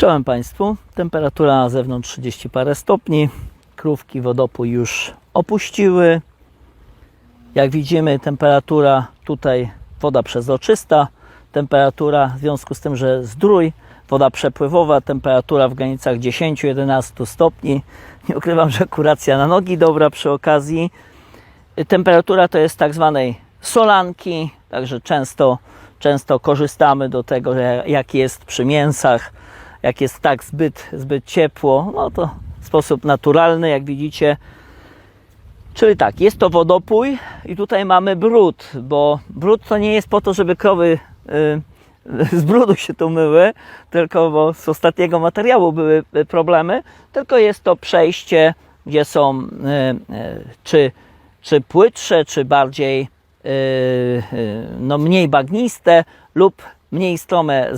Czołem Państwu. Temperatura na zewnątrz 30 parę stopni. Krówki wodopój już opuściły. Jak widzimy, temperatura tutaj woda przezroczysta. Temperatura w związku z tym, że zdrój, woda przepływowa, temperatura w granicach 10-11 stopni. Nie ukrywam, że kuracja na nogi dobra przy okazji. Temperatura to jest tak zwanej solanki, także często, często korzystamy do tego, jak jest przy mięsach, jak jest tak zbyt, zbyt ciepło, no to w sposób naturalny, jak widzicie. Czyli tak, jest to wodopój i tutaj mamy brud, bo brud to nie jest po to, żeby krowy y, z brudu się tu myły, tylko bo z ostatniego materiału były y, problemy, tylko jest to przejście, gdzie są y, czy, czy płytsze, czy bardziej no, mniej bagniste lub mniej strome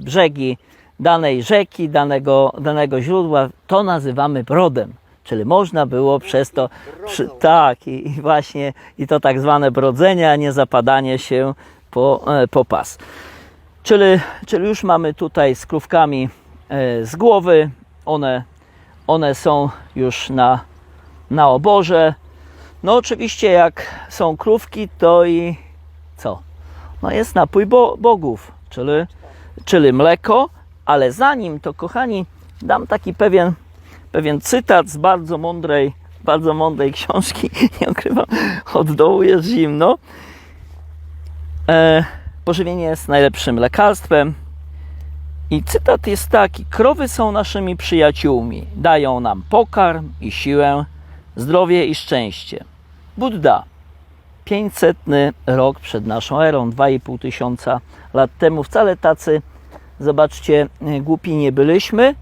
brzegi danej rzeki, danego, danego źródła, to nazywamy brodem. Czyli można było przez to, przy, tak, i, i właśnie, i to tak zwane brodzenie, a nie zapadanie się po, e, po pas. Czyli, czyli już mamy tutaj z krówkami e, z głowy, one, one są już na, na oborze. No oczywiście jak są krówki, to i co? No jest napój bo, bogów, czyli, czyli mleko, ale zanim to kochani, dam taki pewien, pewien cytat z bardzo mądrej, bardzo mądrej książki, nie ukrywam, od dołu jest zimno. E, pożywienie jest najlepszym lekarstwem. I cytat jest taki: Krowy są naszymi przyjaciółmi, dają nam pokarm i siłę, zdrowie i szczęście. Buddha, 500 rok przed naszą erą, 2,5 tysiąca lat temu, wcale tacy, zobaczcie, głupi nie byliśmy.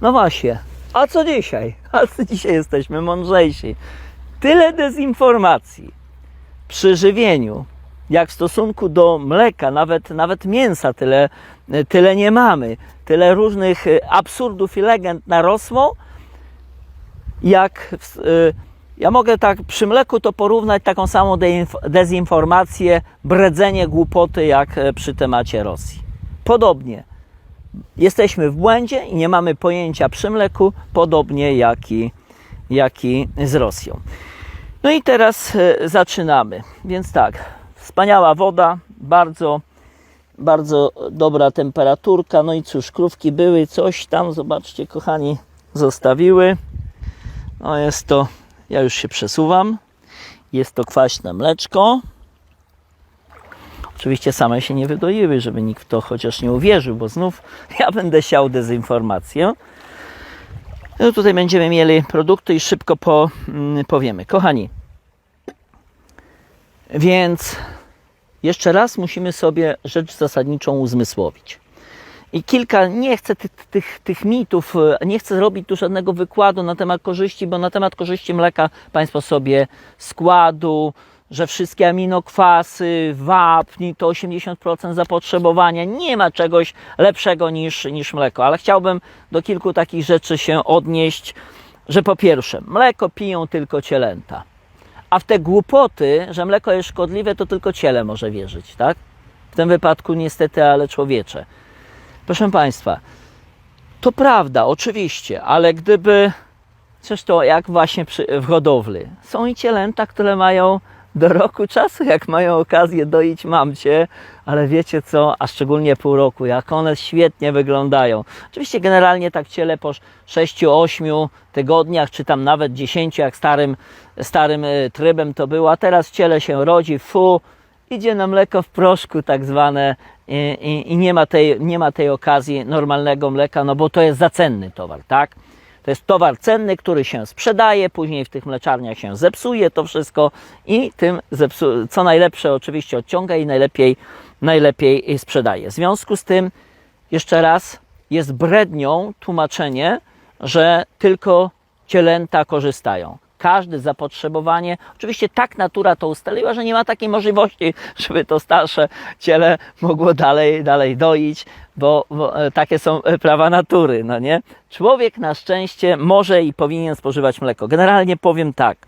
No właśnie, a co dzisiaj? A co dzisiaj jesteśmy mądrzejsi? Tyle dezinformacji przy żywieniu, jak w stosunku do mleka, nawet, nawet mięsa tyle, tyle nie mamy. Tyle różnych e, absurdów i legend narosło, jak w, ja mogę tak przy mleku to porównać taką samą dezinformację, bredzenie głupoty jak e, przy temacie Rosji. Podobnie. Jesteśmy w błędzie i nie mamy pojęcia przy mleku, podobnie jak i, jak i z Rosją. No i teraz e, zaczynamy. Więc tak, wspaniała woda, bardzo, bardzo dobra temperaturka. No i cóż, krówki były, coś tam, zobaczcie, kochani, zostawiły. No jest to, ja już się przesuwam. Jest to kwaśne mleczko. Oczywiście same się nie wydoiły, żeby nikt w to chociaż nie uwierzył, bo znów ja będę siał dezinformację. No tutaj będziemy mieli produkty i szybko po, mm, powiemy. Kochani, więc jeszcze raz musimy sobie rzecz zasadniczą uzmysłowić. I kilka, nie chcę tych, tych, tych mitów, e, nie chcę robić tu żadnego wykładu na temat korzyści, bo na temat korzyści mleka Państwo sobie składu, że wszystkie aminokwasy, wapni to 80% zapotrzebowania. Nie ma czegoś lepszego niż, niż mleko, ale chciałbym do kilku takich rzeczy się odnieść, że po pierwsze, mleko piją tylko cielęta. A w te głupoty, że mleko jest szkodliwe, to tylko ciele może wierzyć, tak? W tym wypadku niestety, ale człowiecze. Proszę Państwa, to prawda, oczywiście, ale gdyby, zresztą jak właśnie przy, w hodowli, są i cielęta, które mają do roku czasu, jak mają okazję doić mamcie, ale wiecie co, a szczególnie pół roku, jak one świetnie wyglądają. Oczywiście generalnie tak ciele po 6-8 tygodniach, czy tam nawet 10, jak starym, starym y, trybem to było, a teraz ciele się rodzi, fu, idzie na mleko w proszku tak zwane i, i, i nie, ma tej, nie ma tej okazji normalnego mleka, no bo to jest za cenny towar, tak? To jest towar cenny, który się sprzedaje, później w tych mleczarniach się zepsuje to wszystko i tym, zepsu- co najlepsze oczywiście odciąga i najlepiej, najlepiej sprzedaje. W związku z tym, jeszcze raz, jest brednią tłumaczenie, że tylko cielęta korzystają. Każde zapotrzebowanie, oczywiście tak natura to ustaliła, że nie ma takiej możliwości, żeby to starsze ciele mogło dalej, dalej doić, bo, bo e, takie są e, prawa natury, no nie? Człowiek na szczęście może i powinien spożywać mleko. Generalnie powiem tak.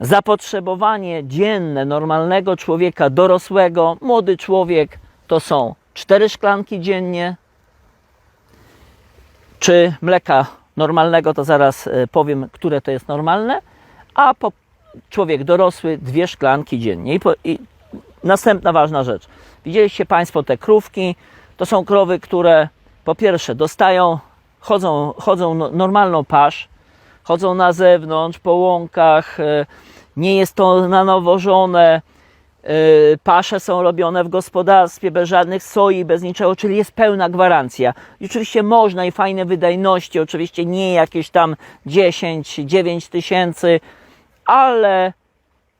Zapotrzebowanie dzienne normalnego człowieka, dorosłego, młody człowiek to są cztery szklanki dziennie, czy mleka normalnego, to zaraz e, powiem, które to jest normalne, a po, człowiek dorosły dwie szklanki dziennie. I, po, I następna ważna rzecz. Widzieliście Państwo te krówki? To są krowy, które po pierwsze dostają, chodzą, chodzą no- normalną pasz, chodzą na zewnątrz, po łąkach, e, nie jest to na nowożone, e, pasze są robione w gospodarstwie bez żadnych soi, bez niczego, czyli jest pełna gwarancja. I oczywiście można i fajne wydajności, oczywiście nie jakieś tam 10, 9 tysięcy, ale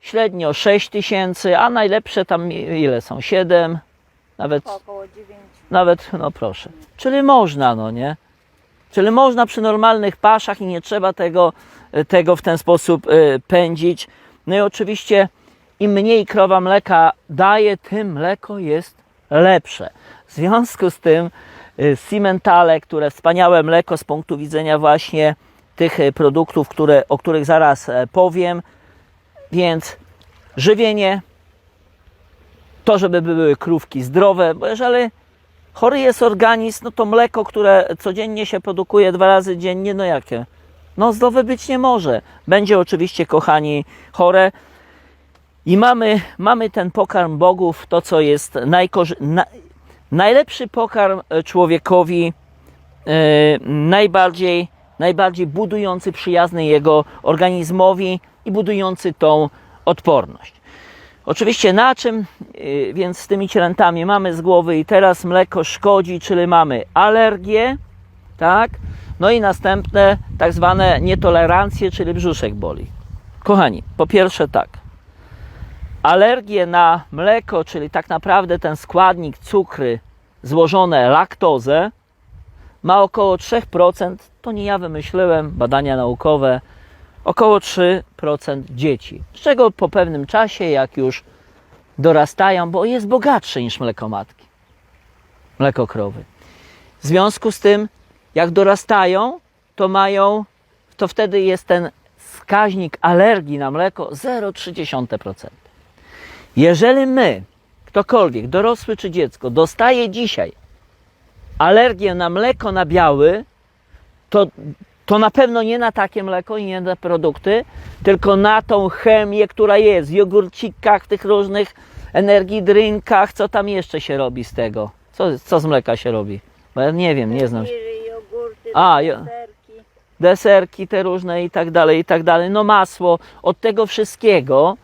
średnio 6 tysięcy, a najlepsze tam ile są? 7, nawet Około 9. nawet, no proszę. Czyli można, no nie? Czyli można przy normalnych paszach i nie trzeba tego, tego w ten sposób y, pędzić. No i oczywiście im mniej krowa mleka daje, tym mleko jest lepsze. W związku z tym y, Cimentale, które wspaniałe mleko z punktu widzenia właśnie tych y, produktów, które, o których zaraz e, powiem. Więc żywienie, to żeby były krówki zdrowe, bo jeżeli chory jest organizm, no to mleko, które codziennie się produkuje dwa razy dziennie, no jakie? No zdrowe być nie może. Będzie oczywiście, kochani, chore. I mamy, mamy ten pokarm bogów, to co jest najkorzy- na, najlepszy pokarm e, człowiekowi, e, najbardziej, najbardziej budujący, przyjazny jego organizmowi i budujący tą odporność. Oczywiście na czym, yy, więc z tymi cielętami mamy z głowy i teraz mleko szkodzi, czyli mamy alergię, tak? No i następne tak zwane nietolerancje, czyli brzuszek boli. Kochani, po pierwsze tak. Alergie na mleko, czyli tak naprawdę ten składnik cukry złożone laktozę ma około 3%, to nie ja wymyśliłem, badania naukowe, około 3% dzieci. Z czego po pewnym czasie, jak już dorastają, bo jest bogatsze niż mleko matki, mleko krowy. W związku z tym, jak dorastają, to mają, to wtedy jest ten wskaźnik alergii na mleko 0,3%. Jeżeli my, ktokolwiek, dorosły czy dziecko, dostaje dzisiaj alergię na mleko na biały, to to na pewno nie na takie mleko i nie na produkty, tylko na tą chemię, która jest w jogurcikach, w tych różnych energii drinkach, co tam jeszcze się robi z tego? Co, co z mleka się robi? Bo ja nie wiem, nie znam się. Jogurty, A, jo-. Deserki te różne i tak dalej, i tak dalej. No masło, od tego wszystkiego,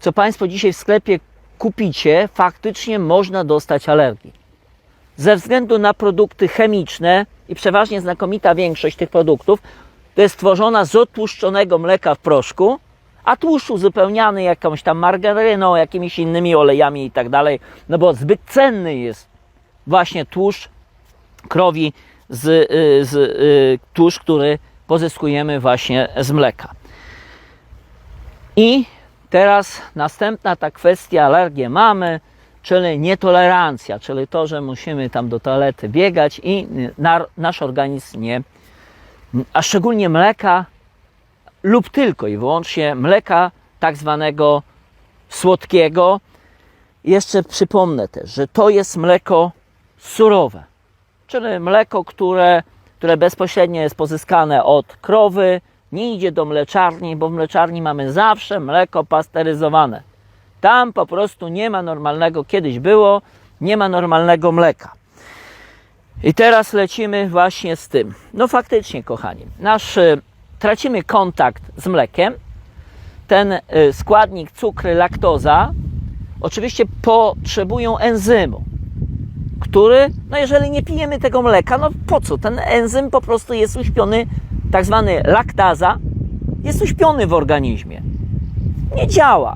co Państwo dzisiaj w sklepie kupicie, faktycznie można dostać alergii. Ze względu na produkty chemiczne i przeważnie znakomita większość tych produktów to jest tworzona z odtłuszczonego mleka w proszku, a tłuszcz uzupełniany jakąś tam margaryną, jakimiś innymi olejami i tak dalej, no bo zbyt cenny jest właśnie tłuszcz krowi z, y, z y, tłuszcz, który pozyskujemy właśnie z mleka. I teraz następna ta kwestia, alergię mamy, czyli nietolerancja, czyli to, że musimy tam do toalety biegać i na, nasz organizm nie, a szczególnie mleka lub tylko i wyłącznie mleka tak zwanego słodkiego. Jeszcze przypomnę też, że to jest mleko surowe, czyli mleko, które, które bezpośrednio jest pozyskane od krowy, nie idzie do mleczarni, bo w mleczarni mamy zawsze mleko pasteryzowane. Tam po prostu nie ma normalnego, kiedyś było, nie ma normalnego mleka. I teraz lecimy właśnie z tym. No faktycznie, kochani, nasz, y, tracimy kontakt z mlekiem. Ten y, składnik cukry, laktoza, oczywiście potrzebują enzymu, który, no jeżeli nie pijemy tego mleka, no po co? Ten enzym po prostu jest uśpiony, tak zwany laktaza, jest uśpiony w organizmie. Nie działa.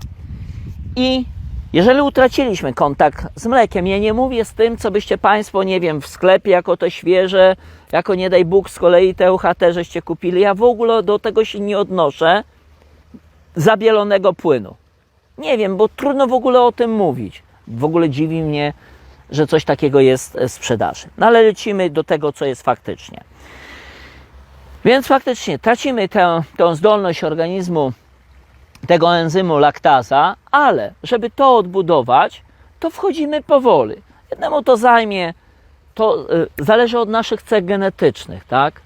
I jeżeli utraciliśmy kontakt z mlekiem, ja nie mówię z tym, co byście Państwo, nie wiem, w sklepie, jako to świeże, jako nie daj Bóg z kolei te UHT, żeście kupili. Ja w ogóle do tego się nie odnoszę zabielonego płynu. Nie wiem, bo trudno w ogóle o tym mówić. W ogóle dziwi mnie, że coś takiego jest w sprzedaży. No ale lecimy do tego, co jest faktycznie. Więc faktycznie tracimy tę, tę zdolność organizmu tego enzymu laktaza, ale żeby to odbudować, to wchodzimy powoli. Jednemu to zajmie to y, zależy od naszych cech genetycznych, tak?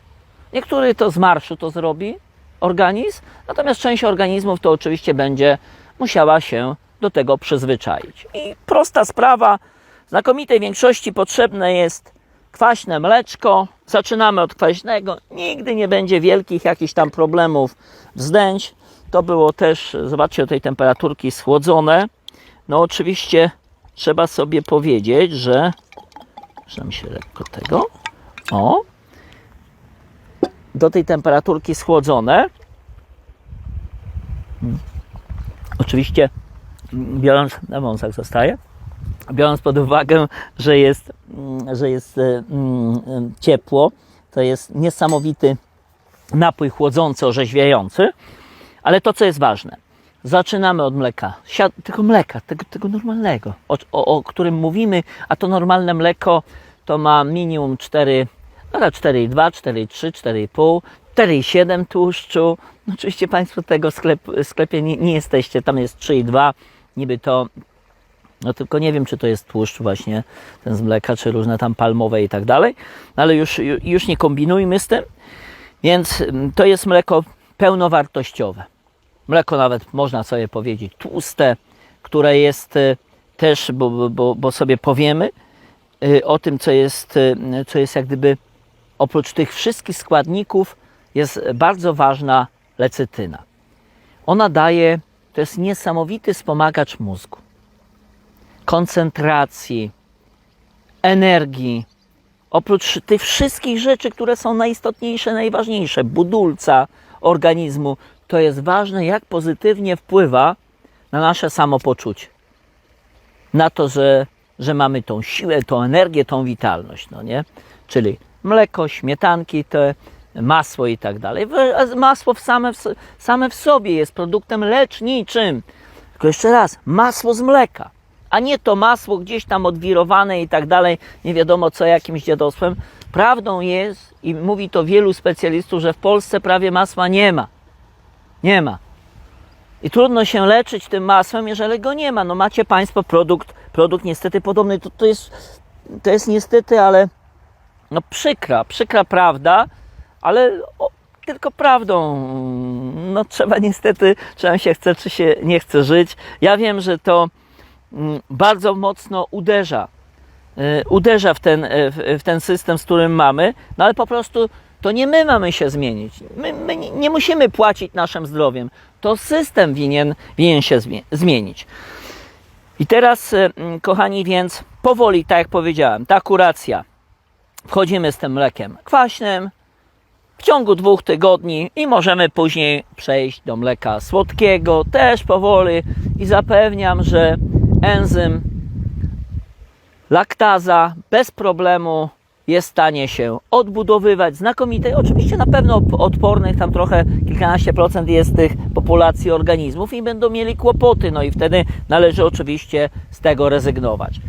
Niektóry to z marszu to zrobi organizm, natomiast część organizmów to oczywiście będzie musiała się do tego przyzwyczaić. I prosta sprawa, znakomitej większości potrzebne jest kwaśne mleczko. Zaczynamy od kwaśnego. Nigdy nie będzie wielkich jakichś tam problemów wzdęć. To było też, zobaczcie, o tej temperaturki schłodzone. No oczywiście trzeba sobie powiedzieć, że Przynam się lekko tego. O. Do tej temperaturki schłodzone. Mm. Oczywiście biorąc, na wąsach zostaje, biorąc pod uwagę, że jest, mm, że jest e, mm, ciepło, to jest niesamowity napój chłodzący, orzeźwiający, ale to, co jest ważne, zaczynamy od mleka, tego mleka, tego, tego normalnego, o, o, o którym mówimy, a to normalne mleko to ma minimum 4, no 4,2, 4,3, 4,5, 4,7 tłuszczu. No oczywiście Państwo tego sklep, sklepie nie, nie jesteście, tam jest 3,2, niby to no tylko nie wiem, czy to jest tłuszcz właśnie ten z mleka, czy różne tam palmowe i tak dalej, ale już, ju- już nie kombinujmy z tym. Więc mm, to jest mleko pełnowartościowe. Mleko nawet można sobie powiedzieć tłuste, które jest y, też, bo, bo- bo, bo sobie powiemy y, o tym, co jest, y, co jest jak gdyby oprócz tych wszystkich składników jest bardzo ważna lecytyna. Ona daje, to jest niesamowity wspomagacz mózgu koncentracji, energii. Oprócz tych wszystkich rzeczy, które są najistotniejsze, najważniejsze, budulca organizmu, to jest ważne, jak pozytywnie wpływa na nasze samopoczucie. Na to, że, że mamy tą siłę, tą energię, tą witalność, no nie? Czyli mleko, śmietanki, te masło i tak dalej. Masło same, w, same w sobie jest produktem leczniczym. Tylko jeszcze raz, masło z mleka, a nie to masło gdzieś tam odwirowane i tak dalej, nie wiadomo co jakimś dziadostwem. Prawdą jest, i mówi to wielu specjalistów, że w Polsce prawie masła nie ma. Nie ma. I trudno się leczyć tym masłem, jeżeli go nie ma. No macie Państwo produkt, produkt niestety podobny. To, to, jest, to jest niestety, ale no przykra, przykra prawda, ale o, tylko prawdą. No trzeba niestety, nam się chce, czy się nie chce żyć. Ja wiem, że to bardzo mocno uderza, y, uderza w ten, y, w, ten system, z którym mamy, no ale po prostu to nie my mamy się zmienić. My, my nie- musimy płacić naszym zdrowiem. To system winien, winien się zmie- zmienić. I teraz, y, mm, kochani, więc powoli, tak jak powiedziałem, ta kuracja. Wchodzimy z tym mlekiem kwaśnym w ciągu dwóch tygodni i możemy później przejść do mleka słodkiego, też powoli i zapewniam, że enzym laktaza bez problemu jest w stanie się odbudowywać znakomitej, oczywiście na pewno odpornych, tam trochę kilkanaście procent jest tych populacji organizmów i będą mieli kłopoty, no i wtedy należy oczywiście z tego rezygnować.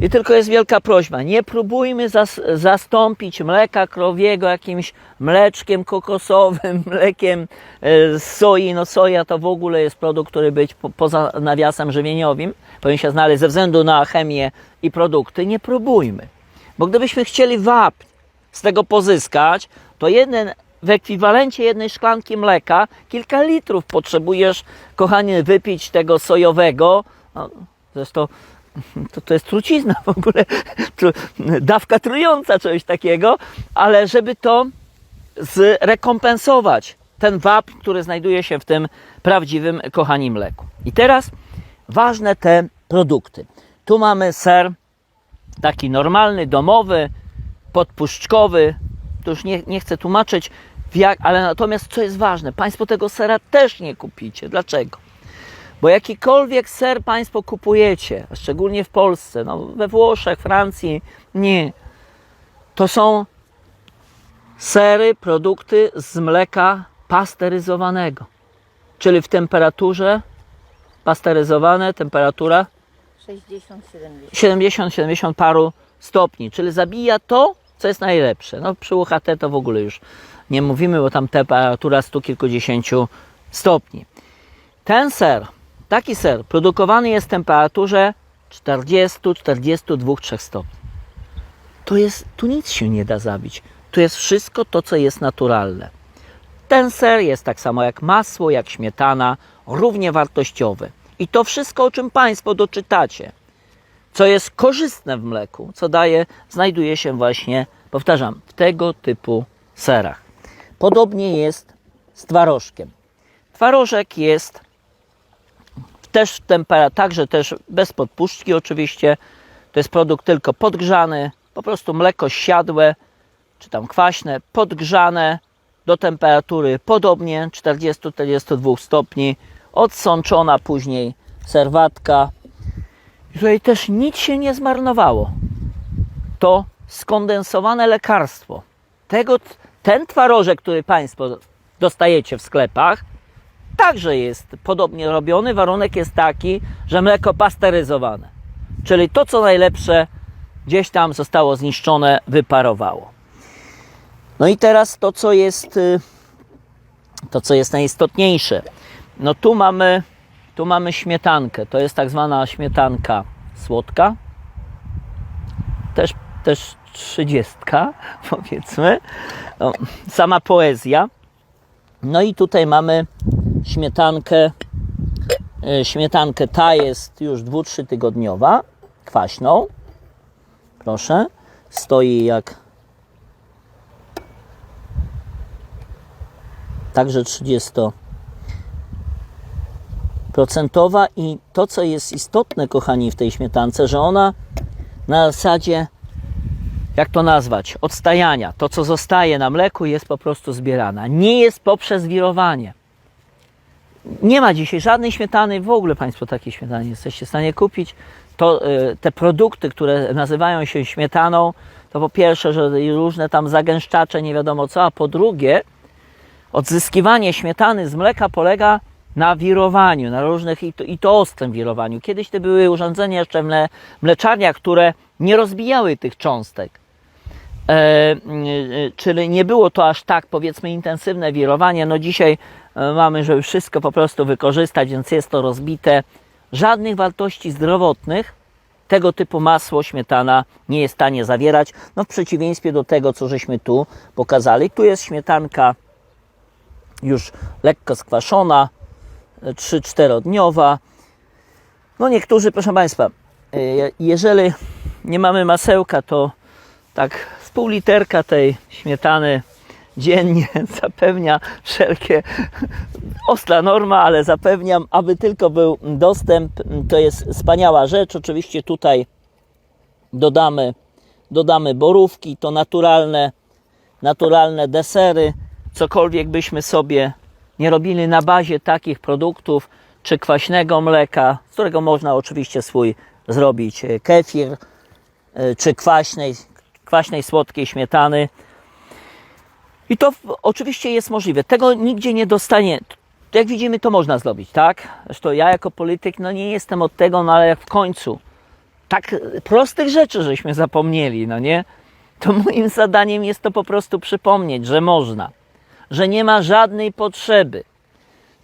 I tylko jest wielka prośba, nie próbujmy zas- zastąpić mleka krowiego jakimś mleczkiem kokosowym, mlekiem e, z soi. No soja to w ogóle jest produkt, który być po, poza nawiasem żywieniowym, powinien się znaleźć ze względu na chemię i produkty. Nie próbujmy, bo gdybyśmy chcieli wapń z tego pozyskać, to jeden w ekwiwalencie jednej szklanki mleka kilka litrów potrzebujesz, kochanie, wypić tego sojowego. No, zresztą to, to jest trucizna w ogóle, tru, dawka trująca, czegoś takiego, ale żeby to zrekompensować, ten wapń, który znajduje się w tym prawdziwym, kochani, mleku. I teraz ważne te produkty. Tu mamy ser taki normalny, domowy, podpuszczkowy. To już nie, nie chcę tłumaczyć, jak, ale natomiast co jest ważne, Państwo tego sera też nie kupicie. Dlaczego? Bo jakikolwiek ser Państwo kupujecie, szczególnie w Polsce, no we Włoszech, Francji, nie. To są sery, produkty z mleka pasteryzowanego. Czyli w temperaturze pasteryzowane, temperatura 60-70. 70-70 paru stopni, czyli zabija to, co jest najlepsze. No przy UHT to w ogóle już nie mówimy, bo tam temperatura stu kilkudziesięciu stopni. Ten ser, taki ser, produkowany jest w temperaturze 40, 42, 3 stopni. to jest, tu nic się nie da zabić. Tu jest wszystko to, co jest naturalne. Ten ser jest tak samo jak masło, jak śmietana, równie wartościowy. I to wszystko, o czym Państwo doczytacie, co jest korzystne w mleku, co daje, znajduje się właśnie, powtarzam, w tego typu serach. Podobnie jest z twarożkiem. Twarożek jest też w temperaturze, także też bez podpuszczki oczywiście. To jest produkt tylko podgrzany, po prostu mleko siadłe, czy tam kwaśne, podgrzane do temperatury podobnie 40-42 stopni, odsączona później serwatka. I tutaj też nic się nie zmarnowało. To skondensowane lekarstwo. Tego, ten twarożek, który Państwo dostajecie w sklepach, także jest podobnie robiony. Warunek jest taki, że mleko pasteryzowane, czyli to co najlepsze gdzieś tam zostało zniszczone, wyparowało. No i teraz to co jest y, to co jest najistotniejsze. No tu mamy tu mamy śmietankę. To jest tak zwana śmietanka słodka. Też też trzydziestka, powiedzmy. No, sama poezja. No i tutaj mamy śmietankę. e, Śmietankę ta jest już 2-3 tygodniowa, kwaśną. Proszę. Stoi jak także 30 procentowa i to co jest istotne kochani w tej śmietance, że ona na zasadzie jak to nazwać, odstajania, to co zostaje na mleku jest po prostu zbierana. Nie jest poprzez wirowanie. Nie ma dzisiaj żadnej śmietany, w ogóle Państwo takiej śmietany nie jesteście w stanie kupić. To y, te produkty, które nazywają się śmietaną, to po pierwsze, że różne tam zagęszczacze, nie wiadomo co, a po drugie, odzyskiwanie śmietany z mleka polega na wirowaniu, na różnych i to, i to ostrym wirowaniu. Kiedyś to były urządzenia jeszcze mle, mleczarniach, które nie rozbijały tych cząstek. E, e, czyli nie było to aż tak powiedzmy intensywne wirowanie. No dzisiaj mamy, żeby wszystko po prostu wykorzystać, więc jest to rozbite. Żadnych wartości zdrowotnych tego typu masło, śmietana nie jest w stanie zawierać. No w przeciwieństwie do tego, co żeśmy tu pokazali. Tu jest śmietanka już lekko skwaszona, 3-4 dniowa. No niektórzy, proszę Państwa, e, jeżeli nie mamy masełka, to tak z pół literka tej śmietany dziennie zapewnia wszelkie ostra norma, ale zapewniam, aby tylko był dostęp, to jest wspaniała rzecz. Oczywiście tutaj dodamy, dodamy borówki, to naturalne, naturalne desery, cokolwiek byśmy sobie nie robili na bazie takich produktów, czy kwaśnego mleka, z którego można oczywiście swój zrobić e, kefir, e, czy kwaśnej, kwaśnej słodkiej śmietany. I to oczywiście jest możliwe. Tego nigdzie nie dostanie. Jak widzimy, to można zrobić, tak? Zresztą ja jako polityk, no nie jestem od tego, no ale w końcu tak prostych rzeczy żeśmy zapomnieli, no nie? To moim zadaniem jest to po prostu przypomnieć, że można, że nie ma żadnej potrzeby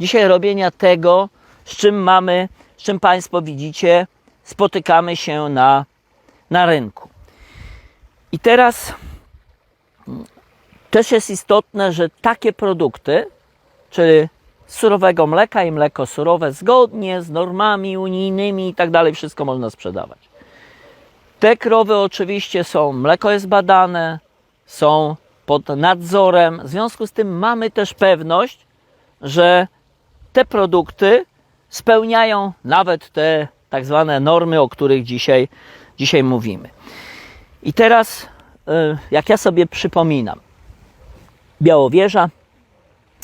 dzisiaj robienia tego, z czym mamy, z czym Państwo widzicie, spotykamy się na, na rynku. I teraz też jest istotne, że takie produkty, czyli surowego mleka i mleko surowe, zgodnie z normami unijnymi i tak dalej, wszystko można sprzedawać. Te krowy oczywiście są, mleko jest badane, są pod nadzorem, w związku z tym mamy też pewność, że te produkty spełniają nawet te tak zwane normy, o których dzisiaj, dzisiaj mówimy. I teraz, y, jak ja sobie przypominam, Białowieża,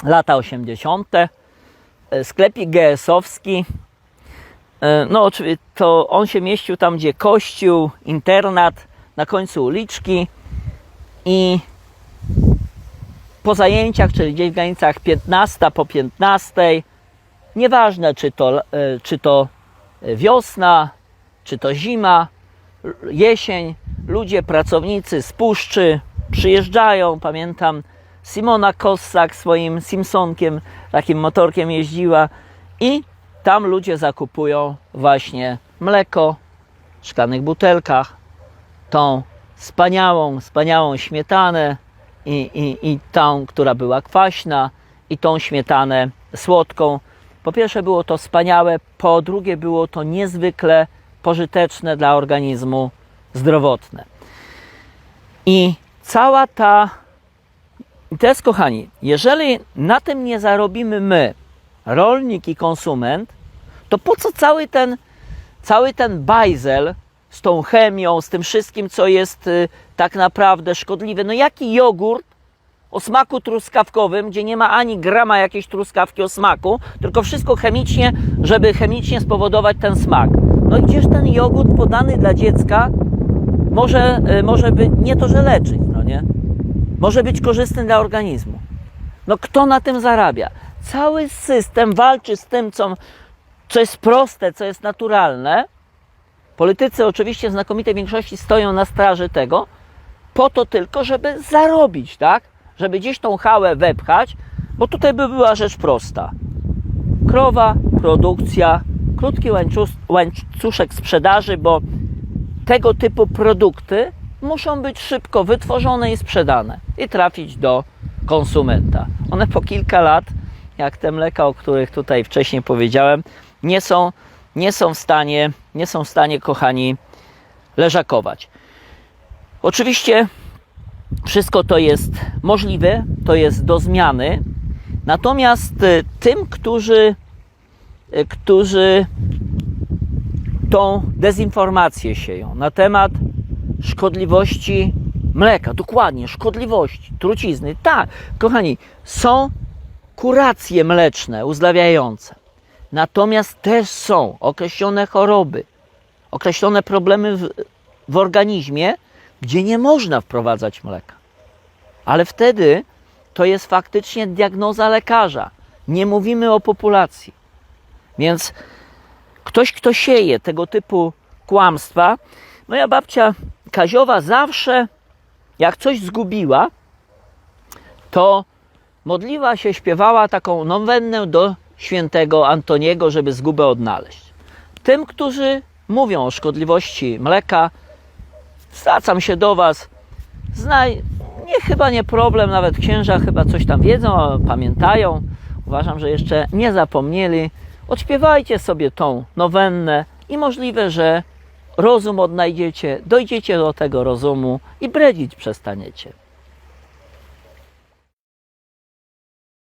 lata 80., y, sklepik GS-owski, y, no oczywiście to on się mieścił tam, gdzie kościół, internat, na końcu uliczki i po zajęciach, czyli gdzieś w granicach 15 po 15, nieważne czy to, e, czy to wiosna, czy to zima, jesień, ludzie, pracownicy z puszczy przyjeżdżają. Pamiętam Simona Kossak swoim Simpsonkiem, takim motorkiem jeździła i tam ludzie zakupują właśnie mleko w szklanych butelkach, tą wspaniałą, wspaniałą śmietanę i, i, i tą, która była kwaśna, i tą śmietanę słodką. Po pierwsze było to wspaniałe, po drugie było to niezwykle pożyteczne dla organizmu zdrowotne. I cała ta. I teraz, kochani, jeżeli na tym nie zarobimy my, rolnik i konsument, to po co cały ten, cały ten bajzel z tą chemią, z tym wszystkim, co jest y, tak naprawdę szkodliwe? No jaki jogurt o smaku truskawkowym, gdzie nie ma ani grama jakiejś truskawki o smaku, tylko wszystko chemicznie, żeby chemicznie spowodować ten smak. No i gdzież ten jogurt podany dla dziecka może, y, może być nie to, że leczyć, no nie? Może być korzystny dla organizmu. No kto na tym zarabia? Cały system walczy z tym, co, co jest proste, co jest naturalne. Politycy oczywiście w znakomitej większości stoją na straży tego, po to tylko, żeby zarobić, tak? Żeby gdzieś tą hałę wepchać, bo tutaj by była rzecz prosta. Krowa, produkcja, krótki łańcusz, łańcuszek sprzedaży, bo tego typu produkty muszą być szybko wytworzone i sprzedane i trafić do konsumenta. One po kilka lat, jak te mleka, o których tutaj wcześniej powiedziałem, nie są, nie są w stanie, nie są w stanie, kochani, leżakować. Oczywiście wszystko to jest możliwe, to jest do zmiany. Natomiast y, tym, którzy, y, którzy tą dezinformację sieją na temat szkodliwości mleka, dokładnie, szkodliwości, trucizny. Tak, kochani, są kuracje mleczne uzdrawiające. Natomiast też są określone choroby, określone problemy w, w organizmie, gdzie nie można wprowadzać mleka. Ale wtedy to jest faktycznie diagnoza lekarza. Nie mówimy o populacji. Więc ktoś, kto sieje tego typu kłamstwa, moja babcia Kaziowa zawsze, jak coś zgubiła, to modliła się, śpiewała taką nowennę do świętego Antoniego, żeby zgubę odnaleźć. Tym, którzy mówią o szkodliwości mleka, zwracam się do Was. Znaj, nie chyba nie problem, nawet księża chyba coś tam wiedzą, pamiętają. Uważam, że jeszcze nie zapomnieli. Odśpiewajcie sobie tą nowennę i możliwe, że rozum odnajdziecie, dojdziecie do tego rozumu i bredzić przestaniecie.